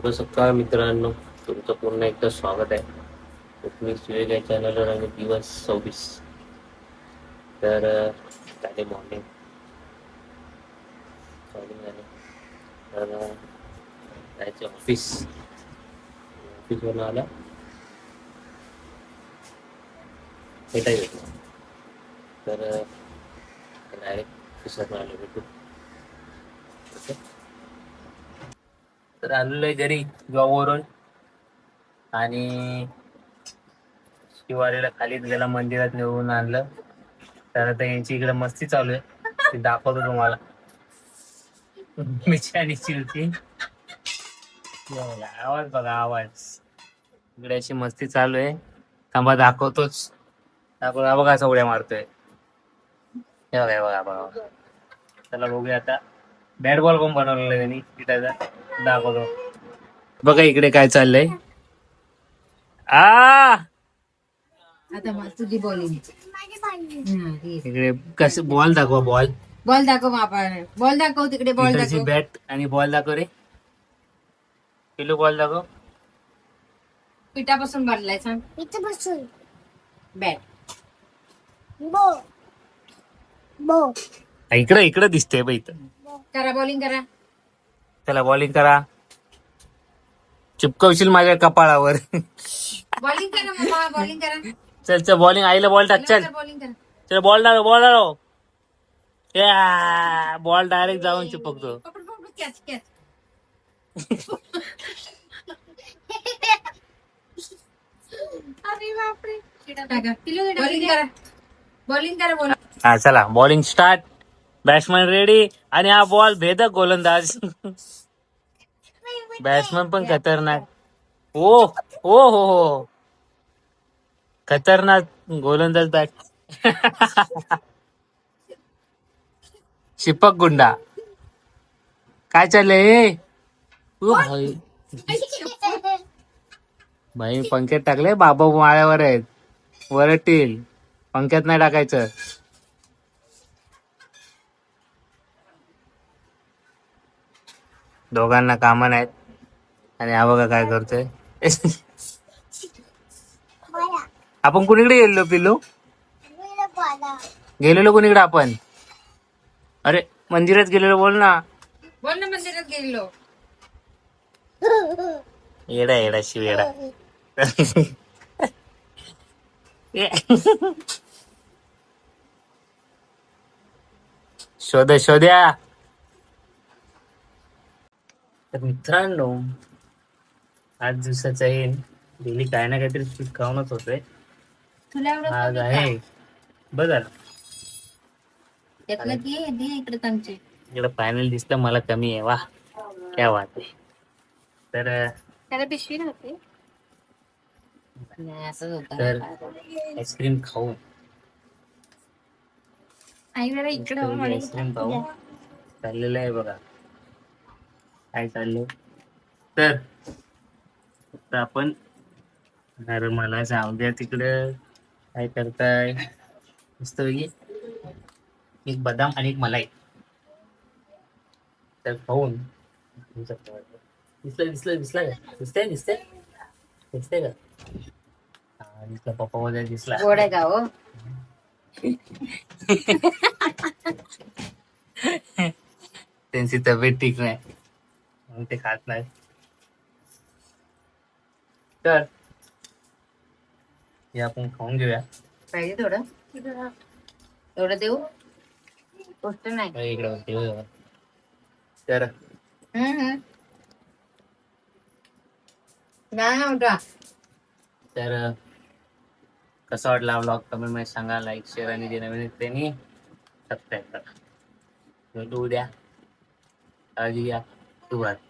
शुभ सकाळ मित्रांनो. तुमचं पुन्हा एकदा स्वागत आहे. कोकणी सुयोग या चॅनलवर आणि दिवस सव्वीस. तर अं, झाले मॉर्निंग मॉर्निंग झाले. तर त्याचे जायचं ऑफिस ऑफिसवरून आला. भेटायचं भेटलं तर डायरेक्ट ऑफिसवरून आलो भेटू ओके? तर आलेलो घरी जॉबवरून आणि शिवारीला खालीच गेला मंदिरात निवडून आणलं. तर आता यांची इकडे मस्ती चालू आहे. ते दाखवतो तुम्हाला. मिरची आणि चिरची आवाज बघा आवाज. इकडे अशी मस्ती चालू आहे. थांबा दाखवतोच. दाखवतो बघा असा उड्या मारतोय हे बघा बघा बघा. चला बघूया आता. बॅट बॉल कोण बनवलेला त्यांनी पिठाचा. दाखवतो. बघा इकडे काय चाललंय. आ! आता मग तुझी बॉलिंग इकडे कसं बॉल दाखवा बॉल. बॉल दाखव आपण. बॉल दाखव तिकडे बॉल दाखव. बॅट आणि बॉल दाखव रे. किलो बॉल दाखव. पिठापासून बनलाय सांग. इथं बसून बॅट. बो. बो. इकडं इकडं दिसतंय बघ इथं. करा बॉलिंग करा. चला बॉलिंग करा. चिपकवशील माझ्या कपाळावर. बॉलिंग करा मम्मा बॉलिंग करा. चल चल बॉलिंग आईला बॉल टाक चल. बॉलिंग करा. चल बॉल डालो बॉल डालो. या बॉल डायरेक्ट जाऊन चिपकतो. पकड पकड कॅच कॅच अरे बापरे. बॉलिंग करा. बॉलिंग करा बॉलिंग हा चला. बॉलिंग स्टार्ट बॅट्समॅन रेडी आणि हा बॉल भेदक गोलंदाज. बॅट्समॅन पण खतरनाक. ओ हो हो हो. खतरनाक गोलंदाज बॅट. शिपक गुंडा. काय चाललंय भाई. पंख्यात टाकले बाबा माळ्यावर आहेत. वरटील. पंख्यात नाही टाकायचं. दोघांना कामं नाहीत. आणि हा बघा काय करतोय? आपण कुणीकडे गेलेलो पिल्लू? मला पाला गेलेलो कुणीकडे आपण? अरे मंदिरात गेलेलो बोल ना. बोल ना मंदिरात गेलो येडा येडा शिव येडा. शोध शोध्या. तर मित्रांनो आज दिवसाचा येईल डेली काय ना काहीतरी स्वीट खाऊनच होतोय. तुला एवढं आज कमी आहे. का? बघा त्यातलं दे दे इकडे फायनल दिसतं मला कमी आहे. वा क्या बात आहे. तर त्याला पिशवी नव्हती. नाही असंच तर होतं आईस्क्रीम खाऊ. आई जरा इकडं हो म्हणे. आईस्क्रीम खाऊ. चाललेलं आहे बघा. काय चाललंय? तर फक्त आपण अरे मला जाऊ द्या तिकडं. काय करताय? मस्त एक बदाम आणि एक मलाई. तर खाऊन दिसलं दिसलं दिसलं का? दिसतंय दिसतंय? दिसतंय का? दिसला पप्पा वगैरे दिसला. गोड का हो. त्यांची तब्येत ठीक नाही. म्हणून ते खात नाही तर हे आपण खाऊन घेऊया पाहिजे थोडं एवढं देऊ गोष्ट नाही इकडे बघ. तर हम्म, नव्हता तर कसा वाटला ब्लॉग कमेंटमध्ये सांगा लाईक शेअर आणि जे नवीन त्यांनी सबस्क्राईब करा भेटू उद्या काळजी घ्या शुभरात्री